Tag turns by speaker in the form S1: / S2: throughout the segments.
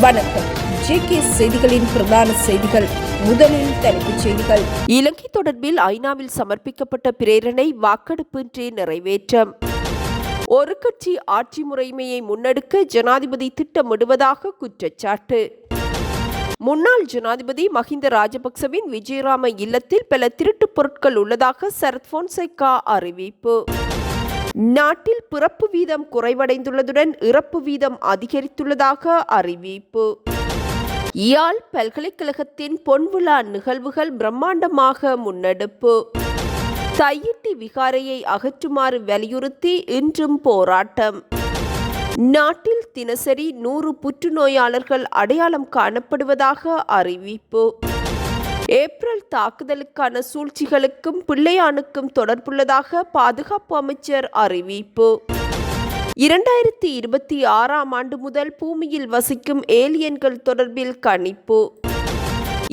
S1: வணக்கம். ஜேகே செய்திகளின் பிரதான செய்திகள். முதலில் தலைப்புச் செய்திகள்.
S2: இலங்கை தொடர்பில் ஐநாவில் சமர்ப்பிக்கப்பட்ட பிரேரணை வாக்கெடுப்பின்றி நிறைவேற்றம். ஒரு கட்சி ஆட்சி முறைமையை முன்னெடுக்க ஜனாதிபதி திட்டமிடுவதாக குற்றச்சாட்டு. முன்னாள் ஜனாதிபதி மஹிந்த ராஜபக்சவின் விஜயராம இல்லத்தில் பல திருட்டுப் பொருட்கள் உள்ளதாக சரத் பொன்சேகா அறிவிப்பு. நாட்டில் பிறப்பு வீதம் குறைவடைந்துள்ளதுடன் இறப்பு வீதம் அதிகரித்துள்ளதாக அறிவிப்பு. யாழ் பல்கலைக்கழகத்தின் பொன்விழா நிகழ்வுகள் பிரம்மாண்டமாக முன்னெடுப்பு. தையிட்டி விகாரையை அகற்றுமாறு வலியுறுத்தி இன்றும் போராட்டம். நாட்டில் தினசரி நூறு புற்றுநோயாளர்கள் அடையாளம் காணப்படுவதாக அறிவிப்பு. ஏப்ரல் தாக்குதலுக்கான சூழ்ச்சிகளுக்கும் பிள்ளையானுக்கும் தொடர்புள்ளதாக பாதுகாப்பு அமைச்சர் அறிவிப்பு. இரண்டாயிரத்தி இருபத்தி ஆறாம் ஆண்டு முதல் பூமியில் வசிக்கும் ஏலியன்கள் தொடர்பில் கணிப்பு.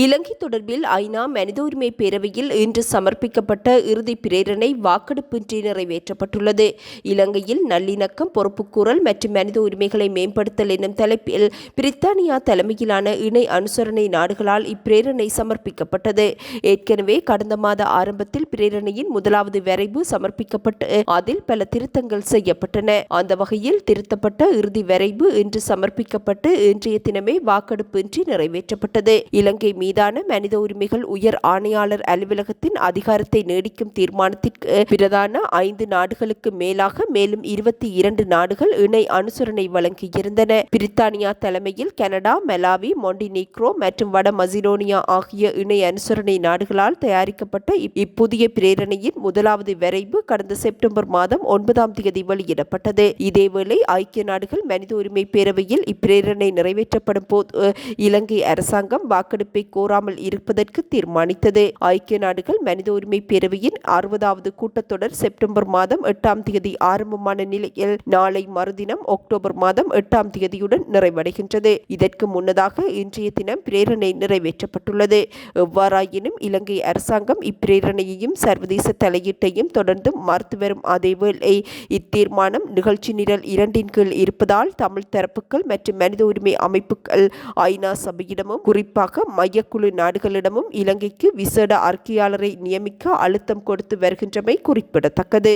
S2: இலங்கை தொடர்பில் ஐநா மனித உரிமை பேரவையில் இன்று சமர்ப்பிக்கப்பட்ட இறுதி பிரேரணை வாக்கெடுப்பின்றி நிறைவேற்றப்பட்டுள்ளது. இலங்கையில் நல்லிணக்கம் பொறுப்புக்கூறல் மற்றும் மனித உரிமைகளை மேம்படுத்தல் எனும் தலைப்பில் பிரித்தானியா தலைமையிலான இணை அனுசரணை நாடுகளால் இப்பிரேரணை சமர்ப்பிக்கப்பட்டது. ஏற்கனவே கடந்த மாத ஆரம்பத்தில் பிரேரணையின் முதலாவது வரைவு சமர்ப்பிக்கப்பட்டு அதில் பல திருத்தங்கள் செய்யப்பட்டன. அந்த வகையில் திருத்தப்பட்ட இறுதி வரைவு இன்று சமர்ப்பிக்கப்பட்டு இன்றைய தினமே வாக்கெடுப்பின்றி நிறைவேற்றப்பட்டது. இலங்கை மீதான மனித உரிமைகள் உயர் ஆணையாளர் அலுவலகத்தின் அதிகாரத்தை நீடிக்கும் தீர்மானத்திற்கு பிரதான ஐந்து நாடுகளுக்கு மேலாக மேலும் இருபத்தி இரண்டு நாடுகள் இணை அனுசரணை வழங்கியிருந்தன. பிரித்தானியா தலைமையில் கனடா மெலாவி மொண்டினீக்ரோ மற்றும் வட மசிடோனியா ஆகிய இணை அனுசரணை நாடுகளால் தயாரிக்கப்பட்ட இப்- இப்புதிய பிரேரணையின் முதலாவது வரைவு கடந்த செப்டம்பர் மாதம் ஒன்பதாம் தேதி வெளியிடப்பட்டது. இதேவேளை ஐக்கிய நாடுகள் மனித உரிமை பேரவையில் இப்பிரேரணை நிறைவேற்றப்படும் போது இலங்கை அரசாங்கம் வாக்கெடுப்பை கோராமல் இருப்பதற்கு தீர்மானித்தது. ஐக்கிய நாடுகள் மனித உரிமை பேரவையின் அறுபதாவது கூட்டத்தொடர் செப்டம்பர் மாதம் எட்டாம் தேதி ஆரம்பமான நிலையில் நாளை மறுதினம் அக்டோபர் மாதம் எட்டாம் தேதியுடன் நிறைவடைகின்றது. இதற்கு முன்னதாக இன்றைய தினம் பிரேரணை நிறைவேற்றப்பட்டுள்ளது. எவ்வாறாயினும் இலங்கை அரசாங்கம் இப்பிரேரணையையும் சர்வதேச தலையீட்டையும் தொடர்ந்து மறுத்து வரும் அதேவேளை இத்தீர்மானம் நிகழ்ச்சி நிரல் இரண்டின் கீழ் இருப்பதால் தமிழ் தரப்புகள் மற்றும் மனித உரிமை அமைப்புகள் ஐநா சபையிடமும் குறிப்பாக மைய மையக்குழு நாடுகளிடமும் இலங்கைக்கு விசேட அறிக்கையாளரை நியமிக்க அழுத்தம் கொடுத்து வருகின்றமை குறிப்பிடத்தக்கது.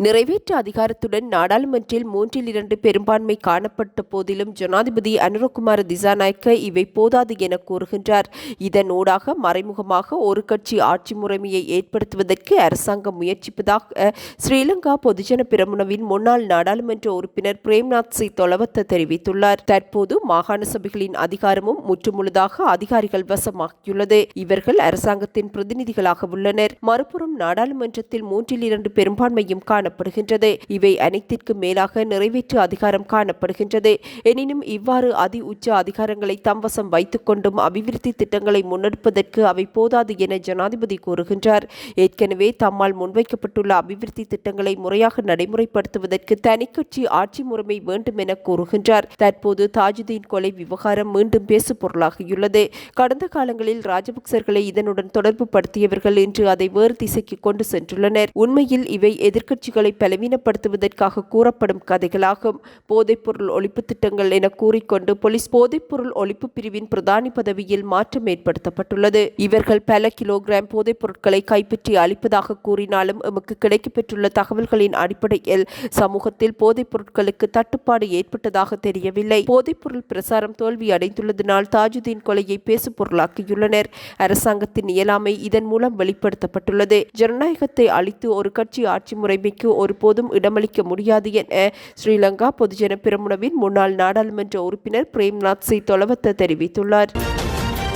S2: நிறைவேற்று அதிகாரத்துடன் நாடாளுமன்றில் மூன்றில் இரண்டு பெரும்பான்மை காணப்பட்ட போதிலும் ஜனாதிபதி அனுரகுமார திசாநாயக்க இவை போதாது என கூறுகின்றார். இதனூடாக மறைமுகமாக ஒரு கட்சி ஆட்சி முறைமையை ஏற்படுத்துவதற்கு அரசாங்கம் முயற்சிப்பதாக ஸ்ரீலங்கா பொதுஜன பிரமுனவின் முன்னாள் நாடாளுமன்ற உறுப்பினர் பிரேம்நாத் சி தொலவத்த தெரிவித்துள்ளார். தற்போது மாகாண சபைகளின் அதிகாரமும் முற்றுமுழுதாக அதிகாரிகள் வசமாகியுள்ளது இவர்கள் அரசாங்கத்தின் பிரதிநிதிகளாக உள்ளனர். மறுபுறம் நாடாளுமன்றத்தில் மூன்றில் இரண்டு பெரும்பான்மையும் காண காணப்படுகின்றது. இவை அனைத்திற்கு மேலாக நிறைவேற்று அதிகாரம் காணப்படுகின்றது. எனினும் இவ்வாறு அதி உச்ச அதிகாரங்களை தம்வசம் வைத்துக் கொண்டும் அபிவிருத்தி திட்டங்களை முன்னெடுப்பதற்கு அவை போதாது என ஜனாதிபதி கூறுகின்றார். ஏற்கனவே தம்மால் முன்வைக்கப்பட்டுள்ள அபிவிருத்தி திட்டங்களை முறையாக நடைமுறைப்படுத்துவதற்கு தனிக்கட்சி ஆட்சி முறைமை வேண்டும் என கூறுகின்றார். தற்போது தாஜுதீன் கொலை விவகாரம் மீண்டும் பேசு பொருளாகியுள்ளது கடந்த காலங்களில் ராஜபக்சர்களை இதனுடன் தொடர்பு படுத்தியவர்கள் இன்று அதை வேறு திசைக்கு கொண்டு சென்றுள்ளனர். உண்மையில் இவை எதிர்க்கட்சிகளை பலவீனப்படுத்துவதற்காக கூறப்படும் கதைகளாகும். போதைப்பொருள் ஒழிப்பு திட்டங்கள் என கூறிக்கொண்டு போலீஸ் போதைப்பொருள் ஒழிப்பு பிரிவின் பிரதானி பதவியில் மாற்றம் ஏற்படுத்தப்பட்டுள்ளது. இவர்கள் பல கிலோகிராம் போதைப் பொருட்களை கைப்பற்றி அளிப்பதாக கூறினாலும் எமக்கு கிடைக்கப்பெற்றுள்ள தகவல்களின் அடிப்படையில் சமூகத்தில் போதைப் பொருட்களுக்கு தட்டுப்பாடு ஏற்பட்டதாக தெரியவில்லை. போதைப்பொருள் பிரசாரம் தோல்வி அடைந்துள்ளதனால் தாஜுதீன் கொலையை பேசு பொருளாக்கியுள்ளனர். அரசாங்கத்தின் இயலாமை இதன் மூலம் வெளிப்படுத்தப்பட்டுள்ளது. ஜனநாயகத்தை அளித்து ஒரு கட்சி ஆட்சி முறைமைக்கு ஒருபோதும் இடமளிக்க முடியாது என ஸ்ரீலங்கா பொதுஜன பிரமுனவின் முன்னாள் நாடாளுமன்ற உறுப்பினர் பிரேம்நாத் சி தொலவத்த தெரிவித்துள்ளார்.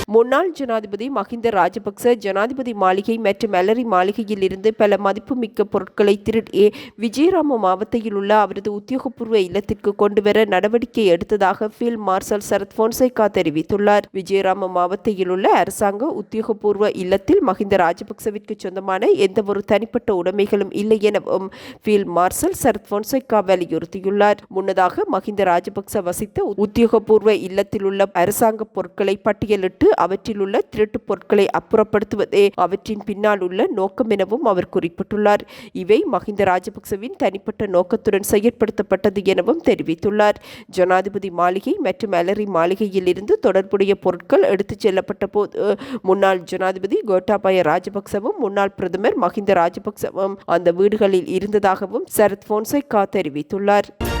S2: முன்னாள் ஜனாதிபதி மஹிந்த ராஜபக்ச ஜனாதிபதி மாளிகை மற்றும் மெலரி மாளிகையில் இருந்து பல மதிப்புமிக்க பொருட்களை திருடி விஜயராம மாவட்டத்தில் உள்ள அவரது உத்தியோகபூர்வ இல்லத்திற்கு கொண்டுவர நடவடிக்கை எடுத்ததாக ஃபீல்ட் மார்ஷல் சரத் போன்சைகா தெரிவித்துள்ளார். விஜயராம மாவட்டத்தில் உள்ள அரசாங்க உத்தியோகபூர்வ இல்லத்தில் மஹிந்த ராஜபக்சவிற்கு சொந்தமான எந்தவொரு தனிப்பட்ட உடைமைகளும் இல்லை எனவும் ஃபீல்ட் மார்ஷல் சரத் போன்சைகா வலியுறுத்தியுள்ளார். முன்னதாக மஹிந்த ராஜபக்ச வசித்த உத்தியோகபூர்வ இல்லத்தில் உள்ள அரசாங்க பொருட்களை பட்டியலிட்டு அவற்றில் உள்ள திருட்டுப் பொருட்களை அப்புறப்படுத்துவதே அவற்றின் பின்னால் உள்ள நோக்கம் எனவும் அவர் குறிப்பிட்டுள்ளார். இவை மஹிந்த ராஜபக்சவின் தனிப்பட்ட நோக்கத்துடன் செயற்படுத்தப்பட்டது எனவும் தெரிவித்துள்ளார். ஜனாதிபதி மாளிகை மற்றும் அலரி மாளிகையில் இருந்து தொடர்புடைய பொருட்கள் எடுத்துச் செல்லப்பட்ட போது முன்னாள் ஜனாதிபதி கோட்டாபாய ராஜபக்சவும் முன்னாள் பிரதமர் மஹிந்த ராஜபக்சவும் அந்த வீடுகளில் இருந்ததாகவும் சரத் போன்சைகா தெரிவித்துள்ளார்.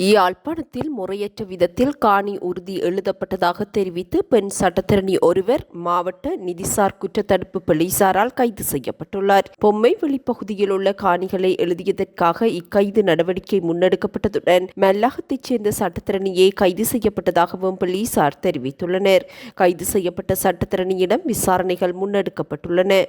S2: யாழ்ப்பாணத்தில் முறையற்ற விதத்தில் காணி உறுதி எழுதப்பட்டதாக தெரிவித்து பெண் சட்டத்திரணி ஒருவர் மாவட்ட நிதிசார் குற்றத்தடுப்பு போலீசாரால் கைது செய்யப்பட்டுள்ளார். பொம்மை வெளிப்பகுதியில் உள்ள காணிகளை எழுதியதற்காக இக்கைது நடவடிக்கை முன்னெடுக்கப்பட்டதுடன் மெல்லகத்தைச் சேர்ந்த சட்டத்திறனியே கைது செய்யப்பட்டதாகவும் போலீசார் தெரிவித்துள்ளனர். கைது செய்யப்பட்ட சட்டத்திறனியிடம் விசாரணைகள் முன்னெடுக்கப்பட்டுள்ளன.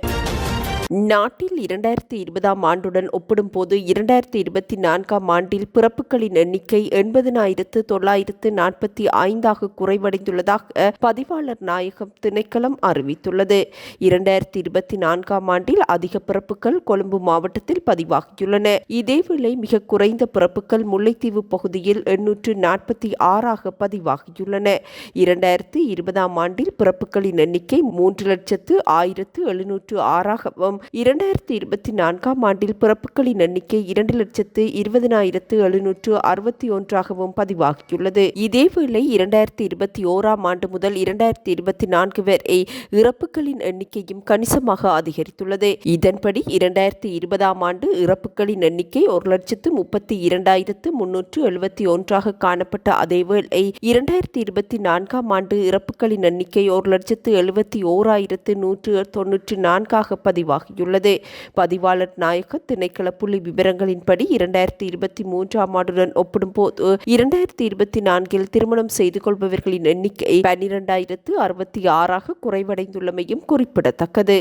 S2: நாட்டில் இரண்டாயிரத்தி இருபதாம் ஆண்டுடன் ஒப்பிடும்போது இரண்டாயிரத்தி இருபத்தி நான்காம் ஆண்டில் பிறப்புகளின் எண்ணிக்கை எண்பதினாயிரத்து தொள்ளாயிரத்து நாற்பத்தி ஐந்தாக குறைவடைந்துள்ளதாக பதிவாளர் நாயகம் திணைக்களம் அறிவித்துள்ளது. இரண்டாயிரத்தி இருபத்தி நான்காம் ஆண்டில் அதிக பிறப்புகள் கொழும்பு மாவட்டத்தில் பதிவாகியுள்ளன. இதேவேளை மிக குறைந்த பிறப்புகள் முல்லைத்தீவு பகுதியில் எண்ணூற்று நாற்பத்தி ஆறாக பதிவாகியுள்ளன. இரண்டாயிரத்தி இருபதாம் ஆண்டில் பிறப்புகளின் எண்ணிக்கை மூன்று லட்சத்து ஆயிரத்து எழுநூற்று ஆறாகவும் இரண்டாயிரத்தி இருபத்தி நான்காம் ஆண்டில் பிறப்புகளின் எண்ணிக்கை இரண்டு லட்சத்து இருபதினாயிரத்து எழுநூற்று அறுபத்தி ஒன்றாகவும் பதிவாகியுள்ளது. இதேவேளை இரண்டாயிரத்தி இருபத்தி ஓராம் ஆண்டு முதல் இரண்டாயிரத்தி இருபத்தி நான்கு வரை இறப்புகளின் எண்ணிக்கையும் கணிசமாக அதிகரித்துள்ளது. இதன்படி இரண்டாயிரத்தி இருபதாம் ஆண்டு இறப்புகளின் எண்ணிக்கை ஒரு லட்சத்து முப்பத்தி இரண்டாயிரத்து முன்னூற்று எழுபத்தி ஒன்றாக காணப்பட்ட அதேவேளை இரண்டாயிரத்தி இருபத்தி நான்காம் ஆண்டு இறப்புகளின் எண்ணிக்கை ஒரு லட்சத்து எழுபத்தி ஓராயிரத்து நூற்று தொன்னூற்று நான்காக பதிவாகி பதிவாகியுள்ளது பதிவாளர் நாயக திணைக்கள புள்ளி விவரங்களின்படி இரண்டாயிரத்தி இருபத்தி மூன்றாம் ஆண்டுடன் ஒப்பிடும்போது இரண்டாயிரத்தி இருபத்தி நான்கில் திருமணம் செய்து கொள்பவர்களின் எண்ணிக்கை பனிரெண்டாயிரத்து அறுபத்தி ஆறாக குறைவடைந்துள்ளமையும் குறிப்பிடத்தக்கது.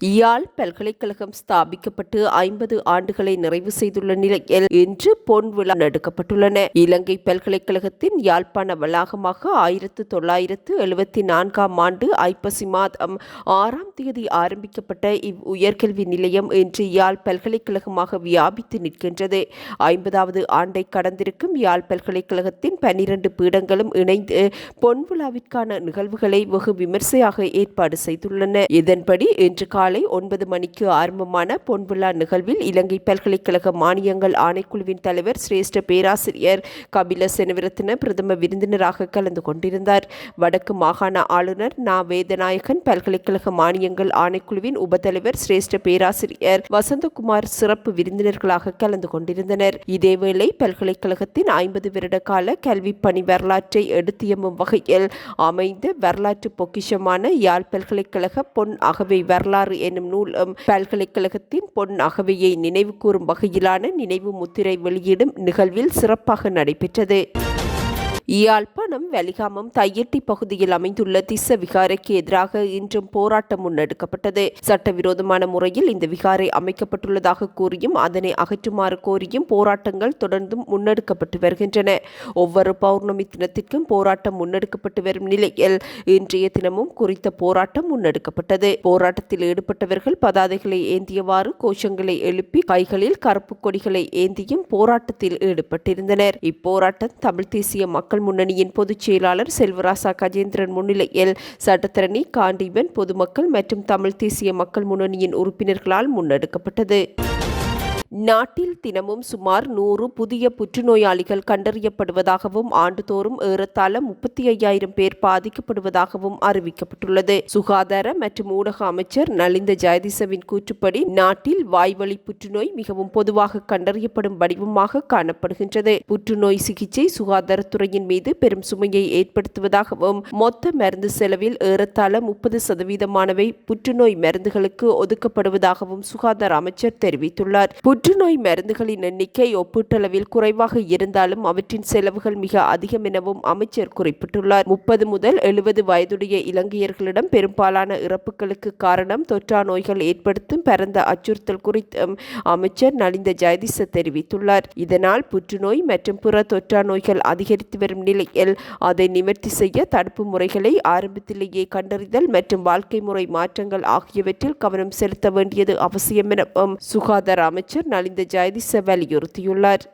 S2: யாழ் பல்கலைக்கழகம் ஸ்தாபிக்கப்பட்டு ஐம்பது ஆண்டுகளை நிறைவு செய்துள்ள நிலையில் இன்று பொன் விழா நடக்கப்பட்டுள்ளன இலங்கை பல்கலைக்கழகத்தின் யாழ்ப்பாண வளாகமாக ஆயிரத்து தொள்ளாயிரத்து எழுபத்தி நான்காம் ஆண்டு ஐப்பசி மாதம் ஆறாம் தேதி ஆரம்பிக்கப்பட்ட இவ் உயர்கல்வி நிலையம் இன்று யாழ் பல்கலைக்கழகமாக வியாபித்து நிற்கின்றது. ஐம்பதாவது ஆண்டை கடந்திருக்கும் யாழ் பல்கலைக்கழகத்தின் பன்னிரண்டு பீடங்களும் இணைந்து பொன் விழாவிற்கான நிகழ்வுகளை வெகு விமர்சையாக ஏற்பாடு செய்துள்ளன. இதன்படி இன்று காலை காலை ஒன்பது மணிக்கு ஆரம்பமான பொன்விழா நிகழ்வில் இலங்கை பல்கலைக்கழக மானியங்கள் ஆணைக்குழுவின் தலைவர் சிரேஷ்ட பேராசிரியர் கபில செனவிரத்தின பிரதம விருந்தினராக கலந்து கொண்டிருந்தார். வடக்கு மாகாண ஆளுநர் நா. வேதநாயகன் பல்கலைக்கழக மானியங்கள் ஆணைக்குழுவின் உபத்தலைவர் சிரேஷ்ட பேராசிரியர் வசந்தகுமார் சிறப்பு விருந்தினர்களாக கலந்து கொண்டிருந்தனர். இதேவேளை பல்கலைக்கழகத்தின் ஐம்பது வருட கால கல்வி பணி வரலாற்றை எடுத்தியம்பும் வகையில் அமைந்த வரலாற்று பொக்கிஷமான யாழ் பல்கலைக்கழக பொன் அகவை வரலாறு என்னும் நூலும் பல்கலைக்கழகத்தின் பொன் அகவையை நினைவு கூறும் வகையிலான நினைவு முத்திரை வெளியிடும் நிகழ்வில் சிறப்பாக நடைபெற்றது. யாழ்ப்பாணம் வெலிகாமம் தையட்டி பகுதியில் அமைந்துள்ள திச விகாரைக்கு எதிராக இன்றும் போராட்டம் முன்னெடுக்கப்பட்டது. சட்டவிரோதமான முறையில் இந்த விகாரை அமைக்கப்பட்டுள்ளதாக கூறியும் அதனை அகற்றுமாறு கோரியும் போராட்டங்கள் தொடர்ந்தும் முன்னெடுக்கப்பட்டு வருகின்றன. ஒவ்வொரு பௌர்ணமி தினத்திற்கும் போராட்டம் முன்னெடுக்கப்பட்டு வரும் நிலையில் இன்றைய தினமும் குறித்த போராட்டம் முன்னெடுக்கப்பட்டது. போராட்டத்தில் ஈடுபட்டவர்கள் பதாதைகளை ஏந்தியவாறு கோஷங்களை எழுப்பி கைகளில் கருப்பு கொடிகளை ஏந்தியும் போராட்டத்தில் ஈடுபட்டிருந்தனர். இப்போராட்டம் தமிழ் தேசிய மக்கள் முன்னணியின் பொதுச் செயலாளர் செல்வராசா கஜேந்திரன் முன்னிலையில் சட்டத்தரணி காண்டீபன் பொதுமக்கள் மற்றும் தமிழ் தேசிய மக்கள் முன்னணியின் உறுப்பினர்களால் முன்னெடுக்கப்பட்டது. நாட்டில் தினமும் சுமார் நூறு புதிய புற்றுநோயாளிகள் கண்டறியப்படுவதாகவும் ஆண்டுதோறும் ஏறத்தாழ முப்பத்தி ஐயாயிரம் பேர் பாதிக்கப்படுவதாகவும் அறிவிக்கப்பட்டுள்ளது. சுகாதார மற்றும் ஊடக அமைச்சர் நலிந்த ஜெயதிசவின் கூற்றுப்படி நாட்டில் வாய்வழி புற்றுநோய் மிகவும் பொதுவாக கண்டறியப்படும் வடிவமாக காணப்படுகின்றது. புற்றுநோய் சிகிச்சை சுகாதாரத்துறையின் மீது பெரும் சுமையை ஏற்படுத்துவதாகவும் மொத்த மருந்து செலவில் ஏறத்தாழ முப்பது சதவீதமானவை புற்றுநோய் மருந்துகளுக்கு ஒதுக்கப்படுவதாகவும் சுகாதார அமைச்சர் தெரிவித்துள்ளார். புற்றுநோய் மருந்துகளின் எண்ணிக்கை ஒப்பீட்டளவில் குறைவாக இருந்தாலும் அவற்றின் செலவுகள் மிக அதிகம் எனவும் அமைச்சர் குறிப்பிட்டுள்ளார். முப்பது முதல் எழுபது வயதுடைய இலங்கையர்களிடம் பெரும்பாலான இறப்புகளுக்கு காரணம் தொற்றா நோய்கள் ஏற்படுத்தும் பரந்த அச்சுறுத்தல் குறித்தும் அமைச்சர் நலிந்த ஜெயதிச தெரிவித்துள்ளார். இதனால் புற்றுநோய் மற்றும் பிற தொற்றா நோய்கள் அதிகரித்து வரும் நிலையில் அதை நிவர்த்தி செய்ய தடுப்பு முறைகளை ஆரம்பத்திலேயே கண்டறிதல் மற்றும் வாழ்க்கை முறை மாற்றங்கள் ஆகியவற்றில் கவனம் செலுத்த வேண்டியது அவசியம் எனவும் சுகாதார அமைச்சர் நலிந்த ஜெயதிச வலியுறுத்தியுள்ளார்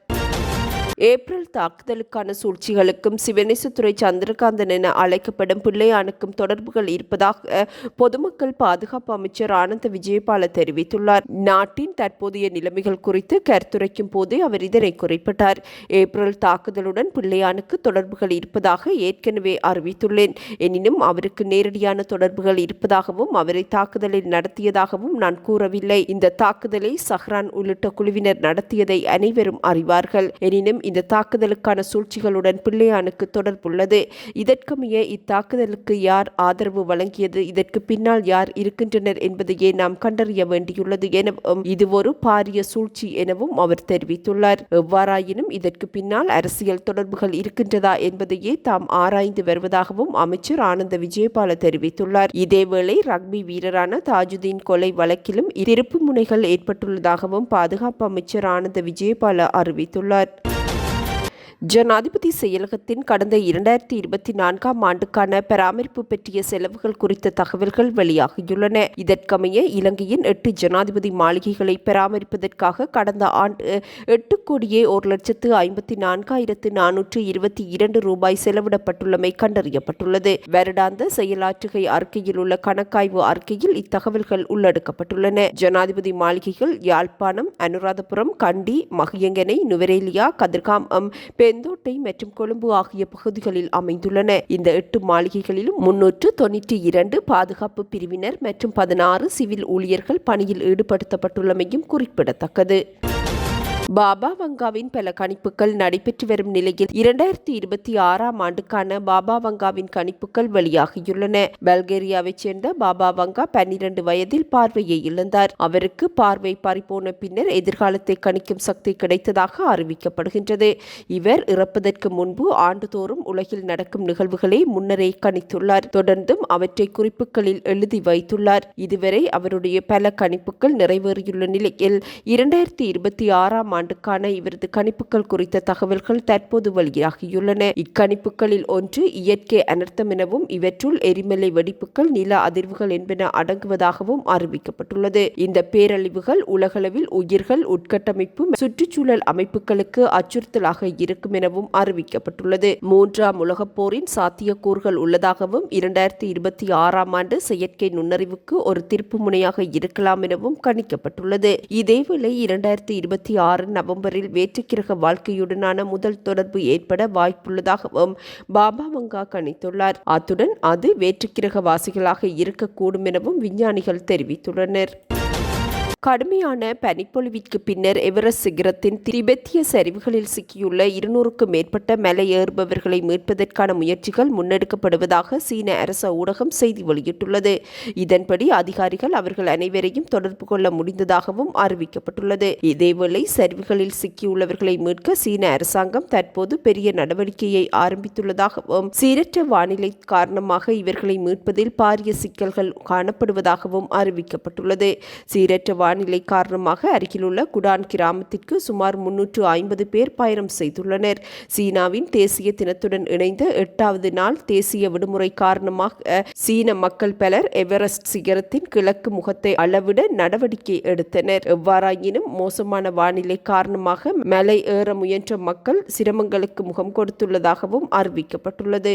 S2: ஏப்ரல் தாக்குதலுக்கான சூழ்ச்சிகளுக்கும் சிவனேசத்துறை சந்திரகாந்தன் என அழைக்கப்படும் பிள்ளையானுக்கும் தொடர்புகள் இருப்பதாக பொதுமக்கள் பாதுகாப்பு அமைச்சர் ஆனந்த விஜயபால தெரிவித்துள்ளார். நாட்டின் தற்போதைய நிலைமைகள் குறித்து கருத்துரைக்கும் போதே அவர் இதனை குறிப்பிட்டார். ஏப்ரல் தாக்குதலுடன் பிள்ளையானுக்கு தொடர்புகள் இருப்பதாக ஏற்கனவே அறிவித்துள்ளேன். எனினும் அவருக்கு நேரடியான தொடர்புகள் இருப்பதாகவும் அவரை தாக்குதலில் நடத்தியதாகவும் நான் கூறவில்லை. இந்த தாக்குதலை சஹ்ரான் உள்ளிட்ட குழுவினர் நடத்தியதை அனைவரும் அறிவார்கள். எனினும் இந்த தாக்குதலுக்கான சூழ்ச்சிகளுடன் பிள்ளையானுக்கு தொடர்புள்ளது இதற்குமே இத்தாக்குதலுக்கு யார் ஆதரவு வழங்கியது? இதற்கு பின்னால் யார் இருக்கின்றனர் என்பதையே நாம் கண்டறிய வேண்டியுள்ளது எனவும் இது ஒரு பாரிய சூழ்ச்சி எனவும் அவர் தெரிவித்துள்ளார். எவ்வாறாயினும் இதற்கு பின்னால் அரசியல் தொடர்புகள் இருக்கின்றதா என்பதையே தாம் ஆராய்ந்து வருவதாகவும் அமைச்சர் ஆனந்த விஜயபால தெரிவித்துள்ளார். இதேவேளை ரக்பி வீரரான தாஜுதீன் கொலை வழக்கிலும் திருப்பு முனைகள் ஏற்பட்டுள்ளதாகவும் பாதுகாப்பு அமைச்சர் ஆனந்த விஜயபால அறிவித்துள்ளார். ஜனாதிபதி செயலகத்தின் கடந்த இரண்டாயிரத்தி இருபத்தி நான்காம் ஆண்டுக்கான பராமரிப்பு பற்றிய செலவுகள் குறித்த தகவல்கள் வெளியாகியுள்ளன. இதற்கமைய இலங்கையின் எட்டு ஜனாதிபதி மாளிகைகளை பராமரிப்பதற்காக கடந்த ஆண்டு எட்டு கோடியே ஒரு லட்சத்து ஐம்பத்தி நான்காயிரத்து நானூற்று இருபத்தி இரண்டு ரூபாய் செலவிடப்பட்டுள்ளமை கண்டறியப்பட்டுள்ளது. வருடாந்த செயலாற்றுகை அறிக்கையில் உள்ள கணக்காய்வு அறிக்கையில் இத்தகவல்கள் உள்ளடக்கப்பட்டுள்ளன. ஜனாதிபதி மாளிகைகள் யாழ்ப்பாணம் அனுராதபுரம் கண்டி மகியங்கனை நுவரேலியா கதிர்காம் பெந்தோட்டை மற்றும் கொழும்பு ஆகிய பகுதிகளில் அமைந்துள்ளன. இந்த எட்டு மாளிகைகளிலும் முன்னூற்று தொன்னூற்றி இரண்டு பாதுகாப்பு பிரிவினர் மற்றும் பதினாறு சிவில் ஊழியர்கள் பணியில் ஈடுபடுத்தப்பட்டுள்ளமையும் குறிப்பிடத்தக்கது. பாபா வங்காவின் பல கணிப்புகள் நடைபெற்று வரும் நிலையில் இரண்டாயிரத்தி இருபத்தி ஆறாம் ஆண்டுக்கான பாபா வங்காவின் கணிப்புகள் வெளியாகியுள்ளன. பல்கேரியாவைச் சேர்ந்த பாபா வங்கா பன்னிரண்டு வயதில் பார்வையை இழந்தார். அவருக்கு பார்வை பறிபோன பின்னர் எதிர்காலத்தை கணிக்கும் சக்தி கிடைத்ததாக அறிவிக்கப்படுகின்றது. இவர் இறப்பதற்கு முன்பு ஆண்டுதோறும் உலகில் நடக்கும் நிகழ்வுகளை முன்னரே கணித்துள்ளார். தொடர்ந்தும் அவற்றை குறிப்புகளில் எழுதி வைத்துள்ளார். இதுவரை அவருடைய பல கணிப்புகள் நிறைவேறியுள்ள நிலையில் இரண்டாயிரத்தி இருபத்தி ஆறாம் ஆண்டுக்கான இவரது கணிப்புகள் குறித்த தகவல்கள் தற்போது வெளியாகியுள்ளன. இக்கணிப்புகளில் ஒன்று இயற்கை அனர்த்தம் எனவும் இவற்றுள் எரிமலை வெடிப்புகள் நில அதிர்வுகள் என்பன அடங்குவதாகவும் அறிவிக்கப்பட்டுள்ளது. இந்த பேரழிவுகள் உலகளவில் உயிர்கள் உட்கட்டமைப்பு சுற்றுச்சூழல் அமைப்புகளுக்கு அச்சுறுத்தலாக இருக்கும் எனவும் அறிவிக்கப்பட்டுள்ளது. மூன்றாம் உலகப் போரின் சாத்தியக்கூறுகள் உள்ளதாகவும் இரண்டாயிரத்தி இருபத்தி ஆறாம் ஆண்டு செயற்கை நுண்ணறிவுக்கு ஒரு திருப்பு முனையாக இருக்கலாம் எனவும் கணிக்கப்பட்டுள்ளது. இதேவேளை இரண்டாயிரத்தி இருபத்தி ஆறு நவம்பரில் வேற்றுக்கிரக வாழ்க்கையுடனான முதல் தொடர்பு ஏற்பட வாய்ப்புள்ளதாகவும் பாபா மங்கா கணித்துள்ளார். அத்துடன் அது வேற்றுக்கிரக வாசிகளாக இருக்கக்கூடும் எனவும் விஞ்ஞானிகள் தெரிவித்துள்ளனர். கடுமையான பனிப்பொழிவிற்கு பின்னர் எவரெஸ்ட் சிகரத்தின் திபெத்திய சரிவுகளில் சிக்கியுள்ள இருநூறுக்கும் மேற்பட்ட மலையேறுபவர்களை மீட்பதற்கான முயற்சிகள் முன்னெடுக்கப்படுவதாக சீன அரச ஊடகம் செய்தி வெளியிட்டுள்ளது. இதன்படி அதிகாரிகள் அவர்கள் அனைவரையும் தொடர்பு கொள்ள முடிந்ததாகவும் அறிவிக்கப்பட்டுள்ளது. இதேவேளை சரிவுகளில் சிக்கியுள்ளவர்களை மீட்க சீன அரசாங்கம் தற்போது பெரிய நடவடிக்கையை ஆரம்பித்துள்ளதாகவும் சீரற்ற வானிலை காரணமாக இவர்களை மீட்பதில் பாரிய சிக்கல்கள் காணப்படுவதாகவும் அறிவிக்கப்பட்டுள்ளது. சீரற்ற வானிலை காரணமாக அருகிலுள்ள குடான் கிராமத்திற்கு சுமார் முன்னூற்று ஐம்பது பேர் பயணம் செய்துள்ளனர். சீனாவின் தேசிய தினத்துடன் இணைந்த எட்டாவது நாள் தேசிய விடுமுறை காரணமாக சீன மக்கள் பலர் எவரெஸ்ட் சிகரத்தின் கிழக்கு முகத்தை அளவிட நடவடிக்கை எடுத்தனர். எவ்வாறாயினும் மோசமான வானிலை காரணமாக மலை ஏற முயன்ற மக்கள் சிரமங்களுக்கு முகம் கொடுத்துள்ளதாகவும் அறிவிக்கப்பட்டுள்ளது.